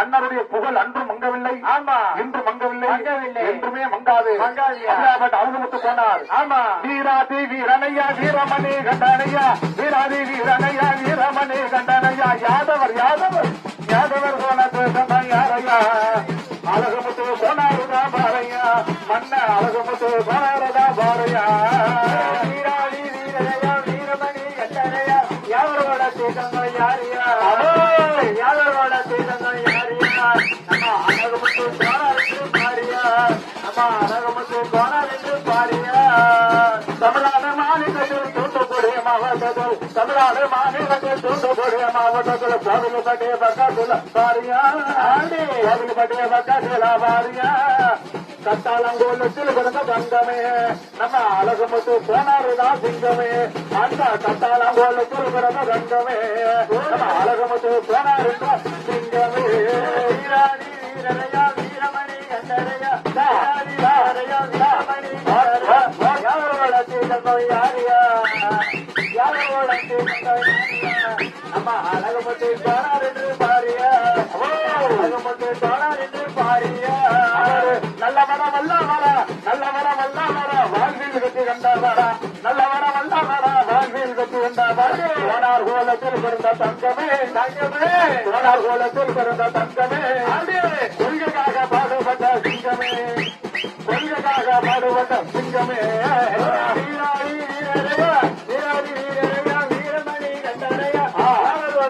அண்ணருடைய புகழ் அன்றும் மங்கவில்லை. ஆமா. இன்று மங்கவில்லை. என்றுமே மங்காது. அழுகுமுத்து போனார். ஆமா. வீராதி வீரனையா வீரமணி கண்டனையா. வீராதி வீரனையா வீரமணி கண்டனையா. யாதவர் யாதவர். யாதவர் போனது யாரையா அழகுமுத்து போனாருதா பாரையா. மன்ன அழகுமுத்து போனாருதா பாரையா. வீராதி வீரரையா வீரமணி கட்டரையா யாவரோட தீர்த்தங்கள் யாரியா நம்ம அழகுமுத்து கோணார் என்று நம்ம அழகுமுத்து கோணார் என்று தமிழ்நாடு மாநிலத்தில் தூத்துக்குடி மாவட்டத்தில் தமிழ்நாடு மாநிலத்தில் தூத்துக்குடி மாவட்டத்தில் கோவில்பட்டி பக்கத்தில் பாரியா கோவில்பட்டி பக்கத்தில் பாரியா கத்தாலங்கோலத்தில் பிறந்த தங்கமே நம்ம அழகுமுத்து போனாருதான் சிங்கமே அந்த கத்தாலங்கோலத்தில் பிறந்த தங்கமே நம்ம அழகுமுத்து போனாருதான் சீதங்கள் யாரியா யாரோட சீதங்கள் யாரியா நம்ம அழகு முத்தி போனார் என்று பாரியா அழகு முத்தி போனார் என்று பாரியா நல்ல மரம் அல்ல வர நல்ல மரம் அல்ல வர வாழ்வில் கட்டி கண்டா வர நல்ல மரம் அல்ல வர வாழ்வில் கட்டி கண்டா வர போனார் கோலத்தில் பிறந்த தங்கமே தங்கமே போனார் பாடுபட்ட சிங்கமே.